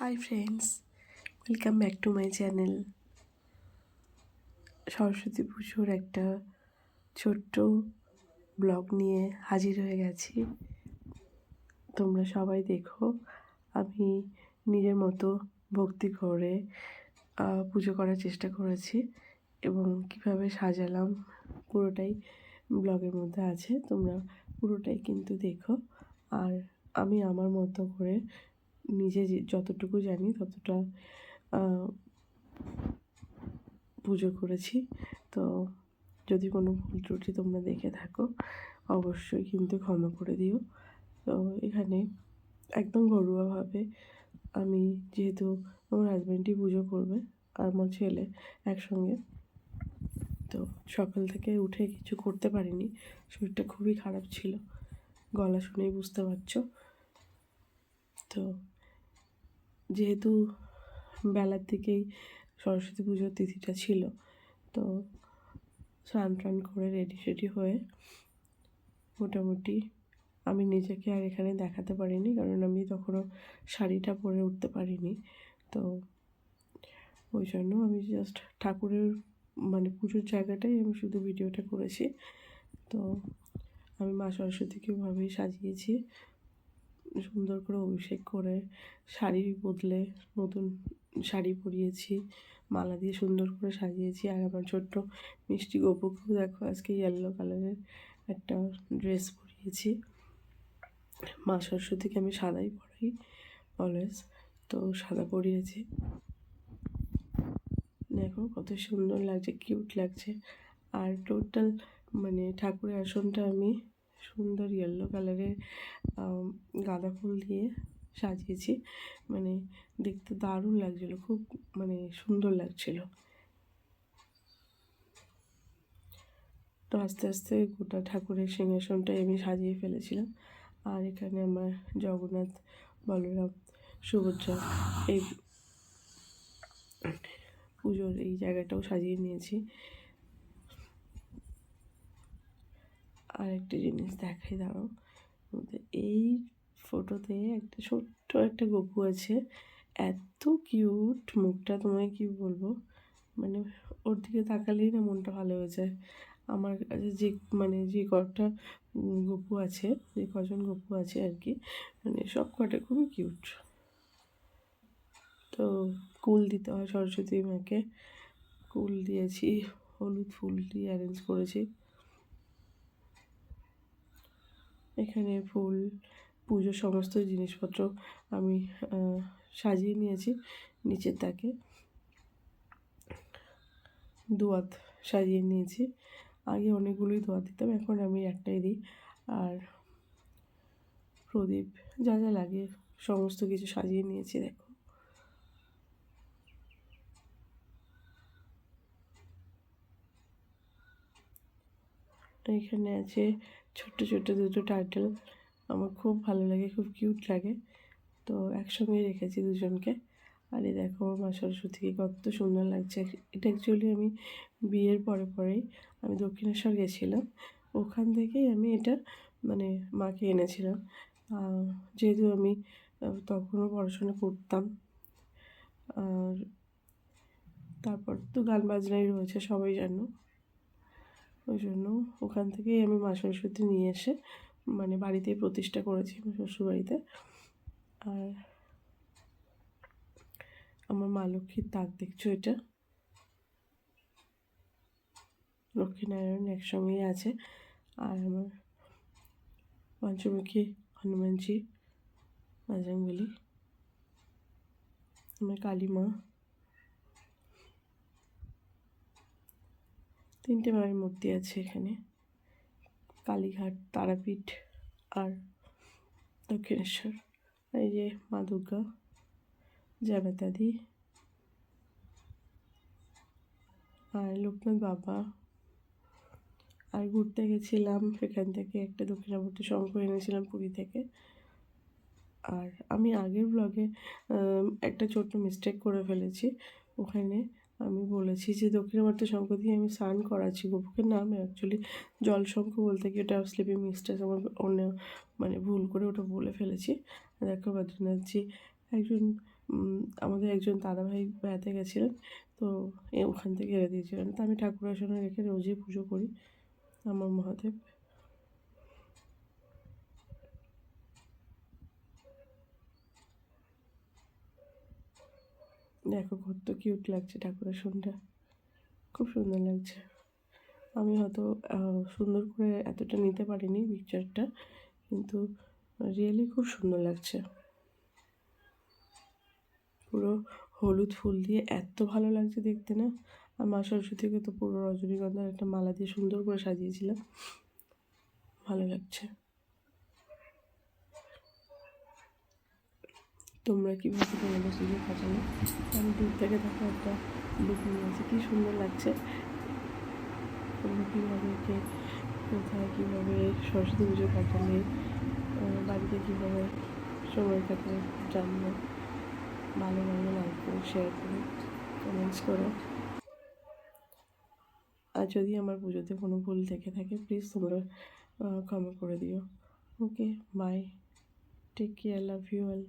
Hi friends welcome back to my channel Saraswati পুজোর একটা ছোট্ট ব্লগ নিয়ে হাজির হয়ে গেছি। তোমরা সবাই দেখো, আমি নিজের মতো ভক্তি করে পুজো করার চেষ্টা করেছি এবং কীভাবে সাজালাম পুরোটাই ব্লগের মধ্যে আছে। তোমরা পুরোটাই কিন্তু দেখো। আর আমি আমার মতো করে নিজে যতটুকু জানি ততটা পুজো করেছি। তো যদি কোনো ভুল ত্রুটি তোমরা দেখে থাকো, অবশ্যই কিন্তু ক্ষমা করে দিও। তো এখানে একদম ঘরোয়াভাবে আমি যেহেতু আমার হাজব্যান্ডই পুজো করবে আর আমার ছেলে একসঙ্গে, তো সকাল থেকে উঠে কিছু করতে পারিনি। শরীরটা খুবই খারাপ ছিল। গলা শুনেই বুঝতে পারছ। তো যেহেতু বেলার দিকেই সরস্বতী পুজোর তিথিটা ছিল, তো স্নান টান করে রেডি সেডি হয়ে মোটামুটি আমি নিজেকে আর এখানে দেখাতে পারিনি, কারণ আমি তখনও শাড়িটা পরে উঠতে পারিনি। তো ওই জন্য আমি জাস্ট ঠাকুরের মানে পুজোর জায়গাটাই আমি শুধু ভিডিওটা করেছি। তো আমি মা সরস্বতীকে ওভাবেই সাজিয়েছি। সুন্দর করে অভিষেক করে, শাড়ি বদলে নতুন শাড়ি পরিয়েছি, মালা দিয়ে সুন্দর করে সাজিয়েছি। আর আমার ছোট্ট মিষ্টি গপুকেও দেখো আজকে ইয়েলো কালারের একটা ড্রেস পরিয়েছি। মা সরস্বতীকে আমি সাদাই পরাই অলওয়েজ তো সাদা পরিয়েছি। দেখো কত সুন্দর লাগছে কিউট লাগছে। আর টোটাল মানে ঠাকুরের আসনটা আমি সুন্দর ইয়েলো কালারের গাঁদা ফুল দিয়ে সাজিয়েছি। মানে দেখতে দারুণ লাগছিল, খুব মানে সুন্দর লাগছিল। তো আস্তে আস্তে গোটা ঠাকুরের সিংহাসনটাই আমি সাজিয়ে ফেলেছিলাম। আর এখানে আমার জগন্নাথ, বলরাম, সুভদ্রা এই পুজোর এই জায়গাটাও সাজিয়ে নিয়েছি। আর একটা জিনিস দেখাই, দাঁড়াও। এই ফটোতে একটা ছোট্ট একটা গপু আছে। এত কিউট মুখটা তোমায় কি বলব? মানে ওর দিকে তাকালেই না মনটা ভালো হয়ে যায়। আমার কাছে যে মানে যে কটা গপু আছে, যে কজন গপু আছে আর কি মানে সব কটা খুবই কিউট তো কুল দিতে হয় সরস্বতী মাকে। কুল দিয়েছি, হলুদ ফুল দিয়ে অ্যারেঞ্জ করেছি। এখানে ফুল, পুজো সমস্ত জিনিসপত্র আমি সাজিয়ে নিয়েছি নিচের তাকে। দোয়াত সাজিয়ে নিয়েছি। আগে অনেকগুলোই দোয়াত দিতাম, এখন আমি একটাই দিই। আর প্রদীপ যা যা লাগে, সমস্ত কিছু সাজিয়ে নিয়েছি, দেখো। এখানে আছে ছোট্ট ছোট্ট দুটো টাইটেল আমার খুব ভালো লাগে, খুব কিউট লাগে। তো একসঙ্গে রেখেছি দুজনকে। আর এই দেখো, মা সরস্বতীকে কত সুন্দর লাগছে। এটা অ্যাকচুয়ালি আমি বিয়ের পরে পরেই আমি দক্ষিণেশ্বর গেছিলাম। ওখান থেকেই আমি এটা মানে মাকে এনেছিলাম। যেহেতু আমি তখনও পড়াশোনা করতাম। আর তারপর তো গান বাজনাই রয়েছে, সবাই জানো। ওই জন্য ওখান থেকেই আমি মা সরস্বতী নিয়ে এসে মানে বাড়িতেই প্রতিষ্ঠা করেছি শ্বশুরবাড়িতে। আর আমার মা লক্ষ্মীর তাক দেখছ এটা? লক্ষ্মীনারায়ণ একসঙ্গেই আছে। আর আমার পঞ্চমুখী হনুমানজি বাজরংবলী আমার কালী মা। তিনটে মায়ের মূর্তি আছে এখানে। কালীঘাট, তারাপীঠ আর দক্ষিণেশ্বর। এই যে মা দুর্গা জাবেতাদি আর লোকনাথ বাবা। আর ঘুরতে গেছিলাম সেখান থেকে একটা দক্ষিণাবর্তী শঙ্খ এনেছিলাম পুরী থেকে। আর আমি আগের ব্লগে একটা ছোট্ট মিস্টেক করে ফেলেছি। ওখানে আমি বলেছি যে দক্ষিণাবর্তী শঙ্খ দিয়ে আমি স্নান করাচ্ছি। গোপুকের নাম অ্যাকচুয়ালি জল শঙ্খ বলতে গিয়ে ওটা স্লিপিং মিস্টেক আমার অন্য মানে ভুল করে ওটা বলে ফেলেছি। দেখো বদ্রীনাথজি, একজন আমাদের একজন দাদাভাই বেড়াতে গেছিলেন, তো ওখান থেকে এনে দিয়েছিলেন। তো আমি ঠাকুর আসনে রেখে রোজই পুজো করি। আমার মহাদেব দেখো কত কিউট লাগছে ঠাকুরের আসনটা খুব সুন্দর লাগছে। আমি হয়তো সুন্দর করে এতটা নিতে পারিনি পিকচারটা কিন্তু রিয়েলি খুব সুন্দর লাগছে। পুরো হলুদ ফুল দিয়ে এত ভালো লাগছে দেখতে না? আর মা সরস্বতীকে তো পুরো রজনীগন্ধার একটা মালা দিয়ে সুন্দর করে সাজিয়েছিলাম। ভালো লাগছে। তোমরা কীভাবে তোমাদের সুযোগ কাটালে আমি দূর থেকে দেখো একটা লুক নিয়েছি কী সুন্দর লাগছে। তোমরা কীভাবে কে কোথায় কীভাবে সরস্বতী পুজো কাটালে বাড়িতে কীভাবে সময় কাটালে জানিও ভালো ভালো করো শেয়ার করে কমেন্টস করো। আর যদি আমার পুজোতে কোনো ভুল থেকে থাকে প্লিজ তোমরা ক্ষমা করে দিও। Okay bye take care love you all